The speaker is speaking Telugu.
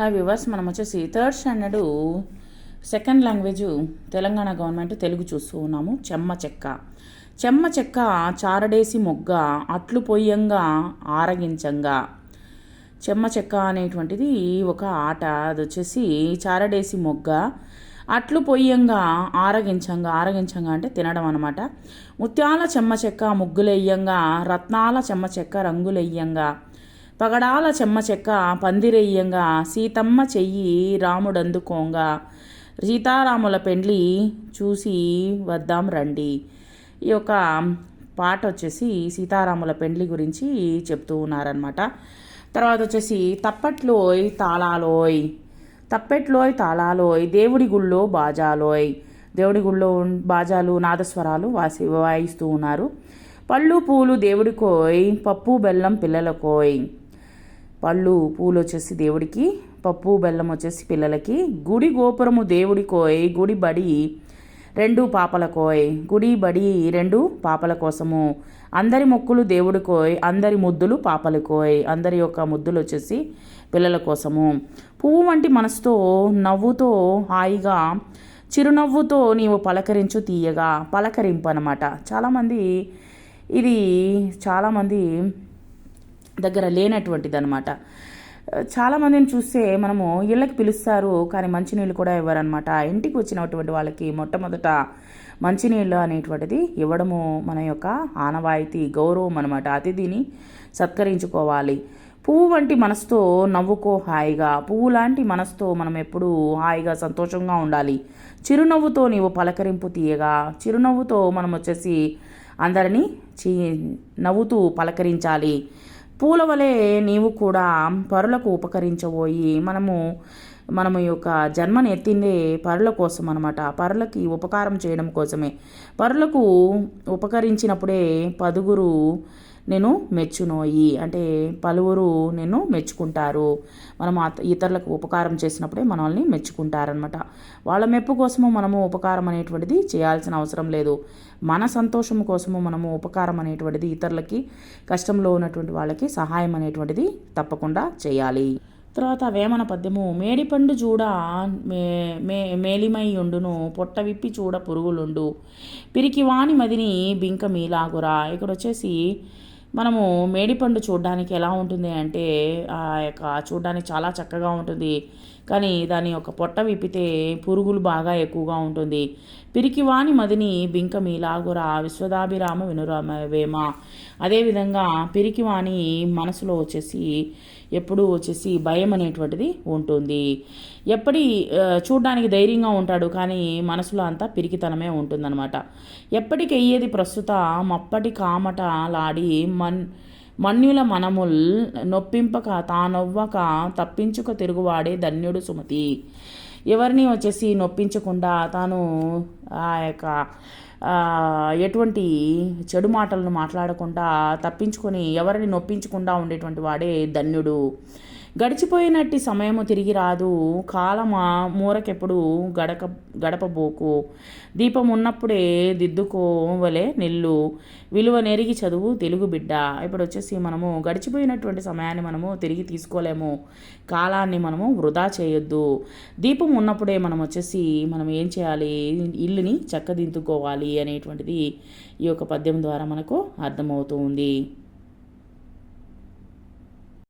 ఆ వివర్స్ మనం వచ్చేసి third standard second language Telangana government Telugu చూస్తూ ఉన్నాము. చెమ్మ చెక్క. చెమ్మ చెక్క చారడేసి మొగ్గ అట్లు పొయ్యంగా ఆరగించంగా. చెమ్మ చెక్క అనేటువంటిది ఒక ఆట. అది వచ్చేసి చారడేసి మొగ్గ అట్లు పొయ్యంగా ఆరగించంగా. ఆరగించంగా అంటే తినడం అనమాట ముత్యాల చెమ్మ చెక్క ముగ్గులెయ్యంగా. రత్నాల చెమ్మ చెక్క రంగులెయ్యంగా. పగడాల చెమ్మ చెక్క పందిరెయ్యంగా సీతమ్మ చెయ్యి రాముడందుకోంగా. సీతారాముల పెండ్లి చూసి వద్దాం రండి. ఈ యొక్క పాట వచ్చేసి సీతారాముల పెండ్లి గురించి చెప్తూ ఉన్నారనమాట తర్వాత వచ్చేసి తప్పట్లోయ్ తాళాలోయ్ తప్పెట్లోయ్ తాళాలోయ్ దేవుడి గుళ్ళో బాజాలోయ్. దేవుడి గుళ్ళో బాజాలు నాదస్వరాలు వాసి వాయిస్తూ ఉన్నారు. పళ్ళు పూలు దేవుడికోయ్ పప్పు బెల్లం పిల్లలకోయ్. పళ్ళు పూలు వచ్చేసి దేవుడికి పప్పు బెల్లం వచ్చేసి పిల్లలకి. గుడి గోపురము దేవుడికోయ్ గుడి బడి రెండు పాపలకోయ్ గుడి బడి రెండు పాపల కోసము. అందరి మొక్కులు దేవుడికోయ్ అందరి ముద్దులు పాపలకోయ్ అందరి యొక్క ముద్దులు వచ్చేసి పిల్లల కోసము. పువ్వు వంటి మనసుతో నవ్వుతో హాయిగా చిరునవ్వుతో నీవు పలకరించు తీయగా పలకరింపు అనమాట చాలామంది ఇది చాలామంది దగ్గర లేనటువంటిది అనమాట చాలామందిని చూస్తే మనము ఇళ్ళకి పిలుస్తారు కానీ మంచినీళ్ళు కూడా ఇవ్వరనమాట ఇంటికి వచ్చినటువంటి వాళ్ళకి మొట్టమొదట మంచినీళ్ళు అనేటువంటిది ఇవ్వడము మన యొక్క ఆనవాయితీ గౌరవం అనమాట అతిథిని సత్కరించుకోవాలి. పువ్వు వంటి మనసుతో నవ్వుకో హాయిగా. పువ్వు లాంటి మనసుతో మనం ఎప్పుడూ హాయిగా సంతోషంగా ఉండాలి. చిరునవ్వుతో నీవు పలకరింపు తీయగా. చిరునవ్వుతో మనం వచ్చేసి అందరినీ చీ నవ్వుతూ పలకరించాలి. పూల వలె నీవు కూడా పరులకు ఉపకరించబోయి మనము మనము ఈ యొక్క జన్మను ఎత్తిందే పరుల కోసం అనమాట పరులకి ఉపకారం చేయడం కోసమే. పరులకు ఉపకరించినప్పుడే పదుగురు నేను మెచ్చునోయి. అంటే పలువురు నేను మెచ్చుకుంటారు. మనం అత- ఇతరులకు ఉపకారం చేసినప్పుడే మనల్ని మెచ్చుకుంటారనమాట వాళ్ళ మెప్పు కోసము మనము ఉపకారం అనేటువంటిది చేయాల్సిన అవసరం లేదు. మన సంతోషం కోసము మనము ఉపకారం అనేటువంటిది ఇతరులకి కష్టంలో ఉన్నటువంటి వాళ్ళకి సహాయం అనేటువంటిది తప్పకుండా చేయాలి. తర్వాత వేమన పద్యము మేడిపండు చూడ మే మే మేలిమై ఉండును పొట్ట విప్పి చూడ పురుగులుండు. పిరికి వాని మదిని బింక మీలాగురా. ఇక్కడ వచ్చేసి మనము మేడిపండు చూడడానికి ఎలా ఉంటుంది అంటే ఆ యొక్క చూడడానికి చాలా చక్కగా ఉంటుంది. కానీ దాని యొక్క పొట్ట విప్పితే పురుగులు బాగా ఎక్కువగా ఉంటుంది. పిరికివాని మదిని బింక మీలాగురా విశ్వదాభిరామ వినురామ వేమ అదేవిధంగా పిరికివాణి మనసులో వచ్చేసి ఎప్పుడూ వచ్చేసి భయం అనేటువంటిది ఉంటుంది. ఎప్పటి చూడడానికి ధైర్యంగా ఉంటాడు కానీ మనసులో అంతా పిరికితనమే ఉంటుందన్నమాట. ఎప్పటికి అయ్యేది ప్రస్తుత మప్పటి కామట లాడి మన్ మన్యుల మనముల్ నొప్పింపక తానొవ్వక తప్పించుక తిరుగువాడే ధన్యుడు సుమతి. ఎవరిని వచ్చేసి నొప్పించకుండా తాను ఆ యొక్క ఎటువంటి చెడు మాటలను మాట్లాడకుండా తప్పించుకొని ఎవరిని నొప్పించకుండా ఉండేటువంటి వాడే ధన్యుడు. గడిచిపోయినట్టి సమయము తిరిగి రాదు. కాలమా మూరకెప్పుడు గడక గడపబోకు. దీపం ఉన్నప్పుడే దిద్దుకో వలె నిల్లు. విలువ నెరిగి చదువు తెలుగు బిడ్డ. ఇప్పుడు వచ్చేసి మనము గడిచిపోయినటువంటి సమయాన్ని మనము తిరిగి తీసుకోలేము. కాలాన్ని మనము వృధా చేయొద్దు. దీపం ఉన్నప్పుడే మనం వచ్చేసి మనం ఏం చేయాలి? ఇల్లుని చక్కదిద్దుకోవాలి అనేటువంటిది ఈ యొక్క పద్యం ద్వారా మనకు అర్థమవుతూ ఉంది.